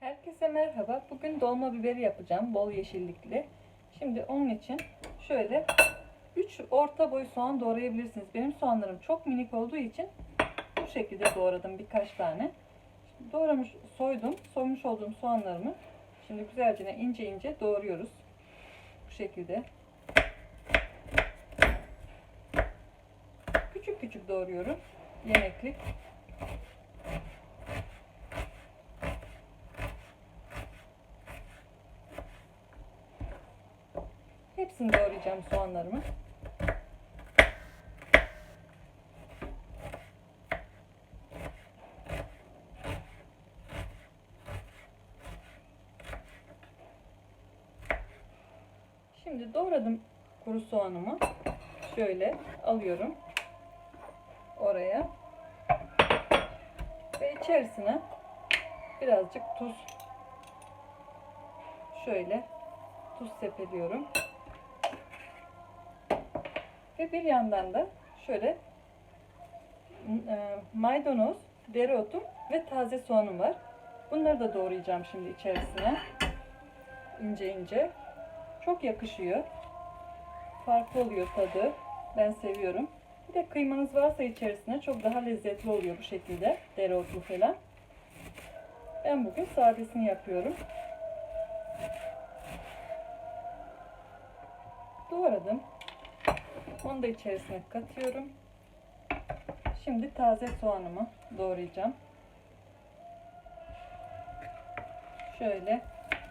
Herkese merhaba. Bugün dolma biberi yapacağım. Bol yeşillikli. Şimdi onun için şöyle 3 orta boy soğan doğrayabilirsiniz. Benim soğanlarım çok minik olduğu için bu şekilde doğradım birkaç tane. Şimdi doğramış, soydum. Soymuş olduğum soğanlarımı şimdi güzelce ince ince doğruyoruz. Bu şekilde. Küçük küçük doğruyorum. Yemeklik. Hepsini doğrayacağım soğanlarımı. Şimdi doğradım kuru soğanımı. Şöyle alıyorum. Oraya. Ve içerisine birazcık tuz şöyle tuz sepeliyorum. Ve bir yandan da şöyle e, maydanoz, dereotum ve taze soğanım var. Bunları da doğrayacağım şimdi içerisine. ince ince. Çok yakışıyor. Farklı oluyor tadı. Ben seviyorum. Bir de kıymanız varsa içerisine çok daha lezzetli oluyor bu şekilde. Dereotlu falan. Ben bugün sadesini yapıyorum. Doğradım. Onu da içerisine katıyorum. Şimdi taze soğanımı doğrayacağım. Şöyle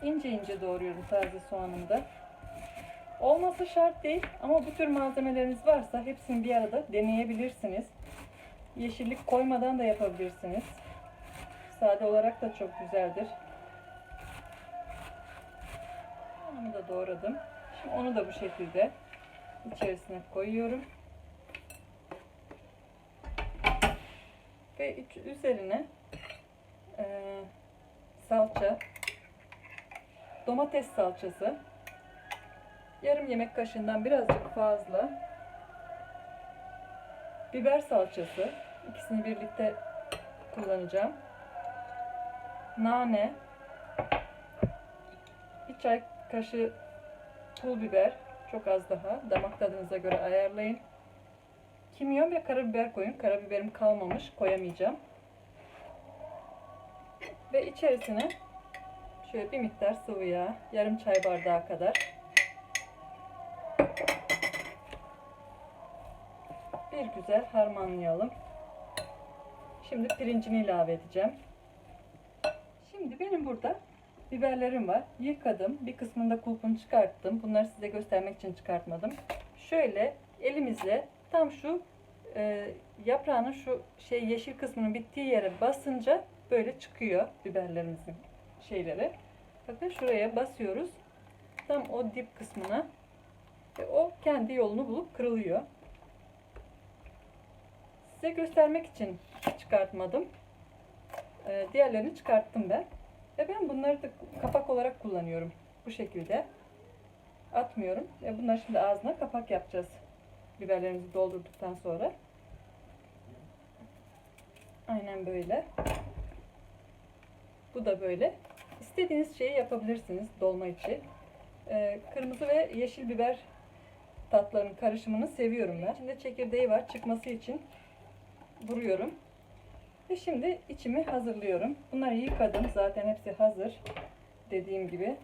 ince ince doğruyorum taze soğanımı da. Olması şart değil ama bu tür malzemeleriniz varsa hepsini bir arada deneyebilirsiniz. Yeşillik koymadan da yapabilirsiniz. Sade olarak da çok güzeldir. Onu da doğradım. Şimdi onu da bu şekilde içerisine koyuyorum. Ve üzerine eee, salça, domates salçası, yarım yemek kaşığından birazcık fazla, biber salçası, ikisini birlikte kullanacağım. Nane, bir çay kaşığı pul biber, çok az daha. Damak tadınıza göre ayarlayın. Kimyon ve karabiber koyun. Karabiberim kalmamış. Koyamayacağım. Ve içerisine şöyle bir miktar sıvı yağ. Yarım çay bardağı kadar. Bir güzel harmanlayalım. Şimdi pirincini ilave edeceğim. Şimdi benim burada biberlerim var. Yıkadım. Bir kısmında kulpunu çıkarttım. Bunları size göstermek için çıkartmadım. Şöyle elimizle tam şu e, yaprağının şu şey yeşil kısmının bittiği yere basınca böyle çıkıyor biberlerimizin şeyleri. Bakın şuraya basıyoruz. Tam o dip kısmına ve o kendi yolunu bulup kırılıyor. Size göstermek için çıkartmadım. E, diğerlerini çıkarttım ben. Ve ben bunları da kapak olarak kullanıyorum. Bu şekilde. Atmıyorum. Ve bunları şimdi ağzına kapak yapacağız. Biberlerimizi doldurduktan sonra. Aynen böyle. Bu da böyle. İstediğiniz şeyi yapabilirsiniz dolma içi. Ee, kırmızı ve yeşil biber tatlarının karışımını seviyorum ben. İçinde çekirdeği var. Çıkması için vuruyorum. Ve şimdi içimi hazırlıyorum. Bunları yıkadım. Zaten hepsi hazır. Dediğim gibi.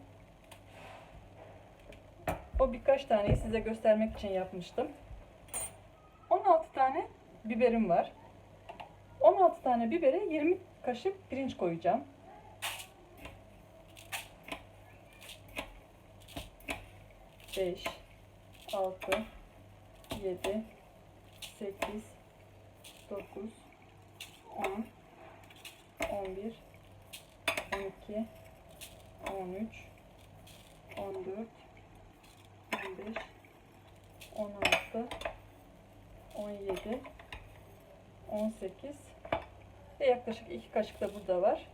O birkaç taneyi size göstermek için yapmıştım. 16 tane biberim var. 16 tane bibere 20 kaşık pirinç koyacağım. Beş, altı, yedi, sekiz, dokuz, 10 11 12 13 14 15 16 17 18 ve yaklaşık 2 kaşık da burada var.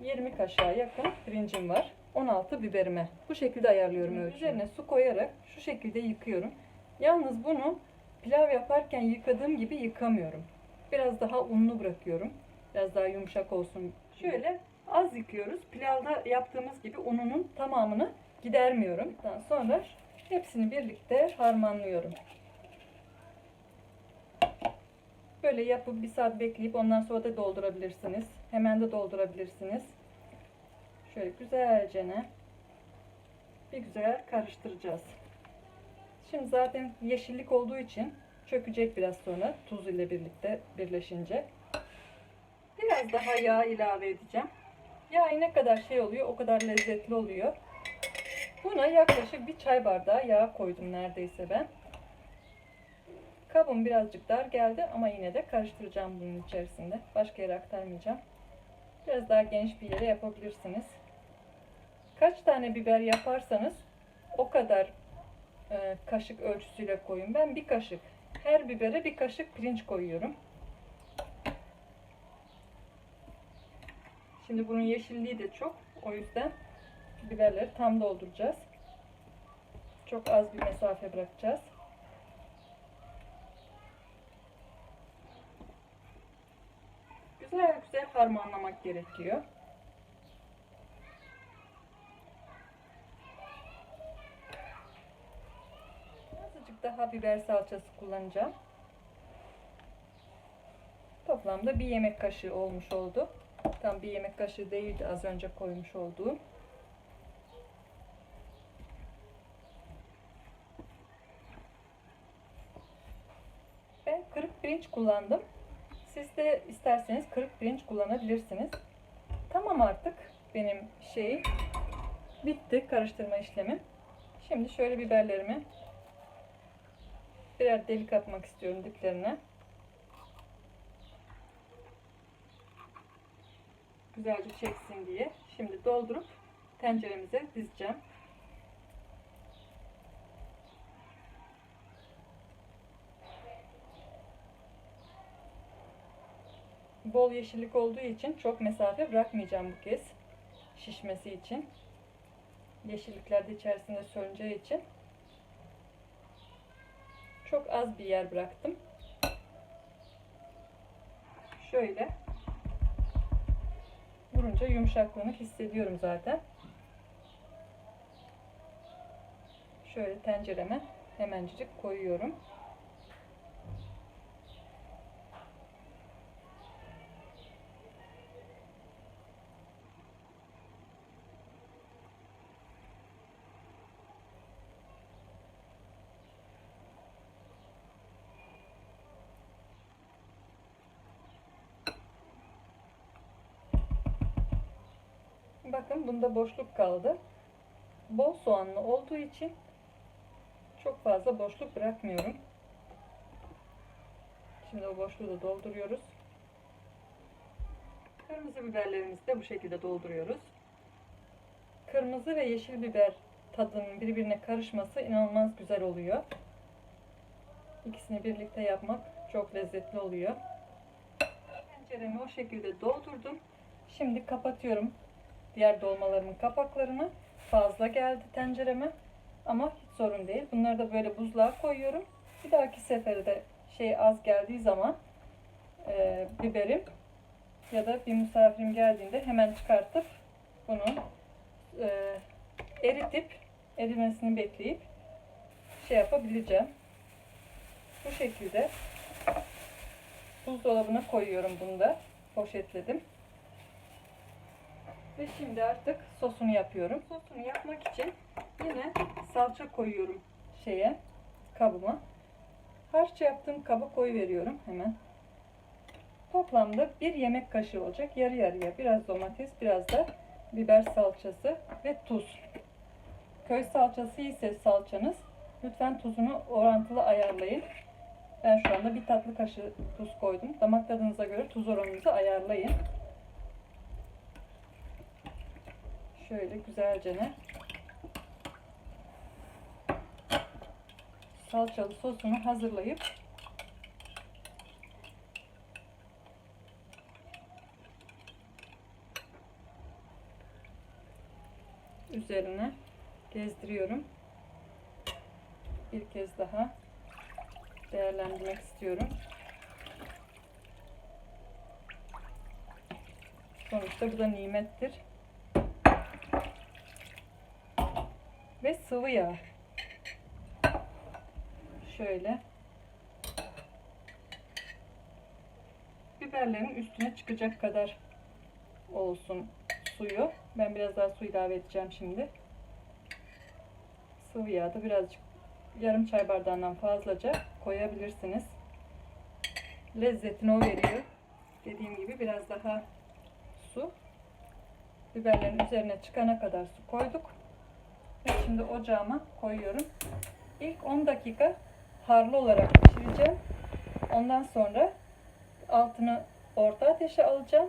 20 kaşığa yakın pirincim var. 16 biberime. Bu şekilde ayarlıyorum ölçümü. Üzerine su koyarak şu şekilde yıkıyorum. Yalnız bunu pilav yaparken yıkadığım gibi yıkamıyorum. Biraz daha unlu bırakıyorum. Biraz daha yumuşak olsun. Şöyle Az yıkıyoruz. Pilavda yaptığımız gibi ununun tamamını gidermiyorum. Daha sonra hepsini birlikte harmanlıyorum. Böyle yapıp bir saat bekleyip ondan sonra da doldurabilirsiniz. Hemen de doldurabilirsiniz. Şöyle güzelce ne bir güzel karıştıracağız. Şimdi zaten yeşillik olduğu için çökecek biraz sonra tuz ile birlikte birleşince. Biraz daha yağ ilave edeceğim. Yağ ne kadar şey oluyor o kadar lezzetli oluyor. Buna yaklaşık bir çay bardağı yağ koydum neredeyse ben. Kabım birazcık dar geldi ama yine de karıştıracağım bunun içerisinde. Başka yere aktarmayacağım. Biraz daha geniş bir yere yapabilirsiniz. Kaç tane biber yaparsanız o kadar e, kaşık ölçüsüyle koyun. Ben bir kaşık. Her bibere bir kaşık pirinç koyuyorum. Şimdi bunun yeşilliği de çok. O yüzden biberleri tam dolduracağız. Çok az bir mesafe bırakacağız. Güzel güzel harmanlamak gerekiyor. Biber salçası kullanacağım. Toplamda bir yemek kaşığı olmuş oldu. Tam bir yemek kaşığı değildi az önce koymuş olduğum. Ben kırık pirinç kullandım. Siz de isterseniz kırık pirinç kullanabilirsiniz. Tamam artık benim şey bitti karıştırma işlemim. Şimdi şöyle biberlerimi birer delik atmak istiyorum diplerine. Güzelce çeksin diye. Şimdi doldurup tenceremize dizeceğim. Bol yeşillik olduğu için çok mesafe bırakmayacağım bu kez. Şişmesi için. Yeşillikler de içerisinde söneceği için. Çok az bir yer bıraktım. Şöyle. Vurunca yumuşaklığını hissediyorum zaten. Şöyle tencereme hemencik koyuyorum. Bakın bunda boşluk kaldı. Bol soğanlı olduğu için çok fazla boşluk bırakmıyorum. Şimdi o boşluğu da dolduruyoruz. Kırmızı biberlerimizi de bu şekilde dolduruyoruz. Kırmızı ve yeşil biber tadının birbirine karışması inanılmaz güzel oluyor. İkisini birlikte yapmak çok lezzetli oluyor. Tenceremi o şekilde doldurdum. Şimdi kapatıyorum diğer dolmalarımın kapaklarını. Fazla geldi tencereme. Ama hiç sorun değil. Bunları da böyle buzluğa koyuyorum. Bir dahaki sefere de şey az geldiği zaman e, biberim ya da bir misafirim geldiğinde hemen çıkartıp bunu e, eritip erimesini bekleyip şey yapabileceğim. Bu şekilde buzdolabına koyuyorum bunu da. Poşetledim. Ve şimdi artık sosunu yapıyorum. Sosunu yapmak için yine salça koyuyorum şeye kabıma. Harç yaptığım kaba koyu veriyorum hemen. Toplamda bir yemek kaşığı olacak. Yarı yarıya biraz domates, biraz da biber salçası ve tuz. Köy salçası ise salçanız lütfen tuzunu orantılı ayarlayın. Ben şu anda bir tatlı kaşığı tuz koydum. Damak tadınıza göre tuz oranınızı ayarlayın. Şöyle güzelce ne salçalı sosunu hazırlayıp üzerine gezdiriyorum. Bir kez daha değerlendirmek istiyorum. Sonuçta bu da nimettir. Ve sıvı yağ. Şöyle. Biberlerin üstüne çıkacak kadar olsun suyu. Ben biraz daha su ilave edeceğim şimdi. Sıvı yağ da birazcık yarım çay bardağından fazlaca koyabilirsiniz. Lezzetini o veriyor. Dediğim gibi biraz daha su. Biberlerin üzerine çıkana kadar su koyduk. Şimdi ocağıma koyuyorum. İlk 10 dakika harlı olarak pişireceğim. Ondan sonra altını orta ateşe alacağım.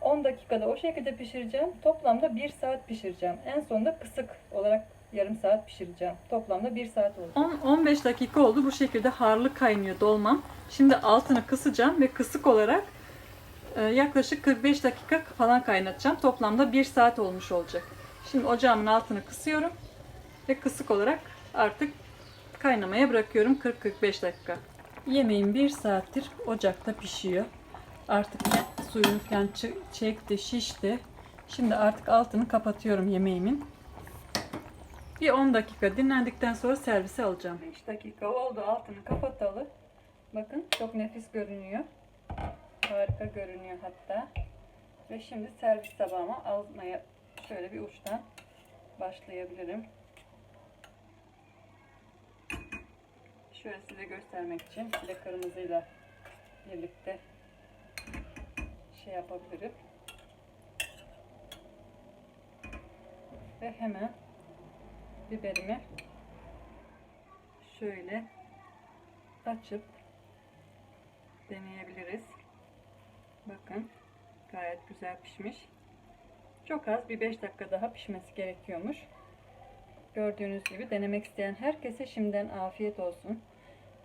10 dakikada o şekilde pişireceğim. Toplamda 1 saat pişireceğim. En sonunda kısık olarak yarım saat pişireceğim. Toplamda 1 saat olacak. 10-15 dakika oldu. Bu şekilde harlı kaynıyor dolmam. Şimdi altını kısacağım ve kısık olarak e, yaklaşık 45 dakika falan kaynatacağım. Toplamda 1 saat olmuş olacak. Şimdi ocağımın altını kısıyorum ve kısık olarak artık kaynamaya bırakıyorum 40-45 dakika. Yemeğim 1 saattir ocakta pişiyor. Artık suyunu falan çekti, şişti. Şimdi artık altını kapatıyorum yemeğimin. Bir 10 dakika dinlendikten sonra servise alacağım. 5 dakika oldu altını kapatalı. Bakın çok nefis görünüyor. Harika görünüyor hatta. Ve şimdi servis tabağıma almaya şöyle bir uçtan başlayabilirim. Şöyle size göstermek için bir de kırmızıyla birlikte şey yapabilirim. Ve hemen biberimi şöyle açıp deneyebiliriz. Bakın gayet güzel pişmiş. Çok az bir 5 dakika daha pişmesi gerekiyormuş. Gördüğünüz gibi denemek isteyen herkese şimdiden afiyet olsun.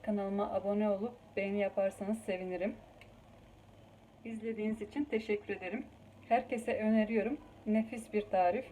Kanalıma abone olup beğeni yaparsanız sevinirim. İzlediğiniz için teşekkür ederim. Herkese öneriyorum. Nefis bir tarif.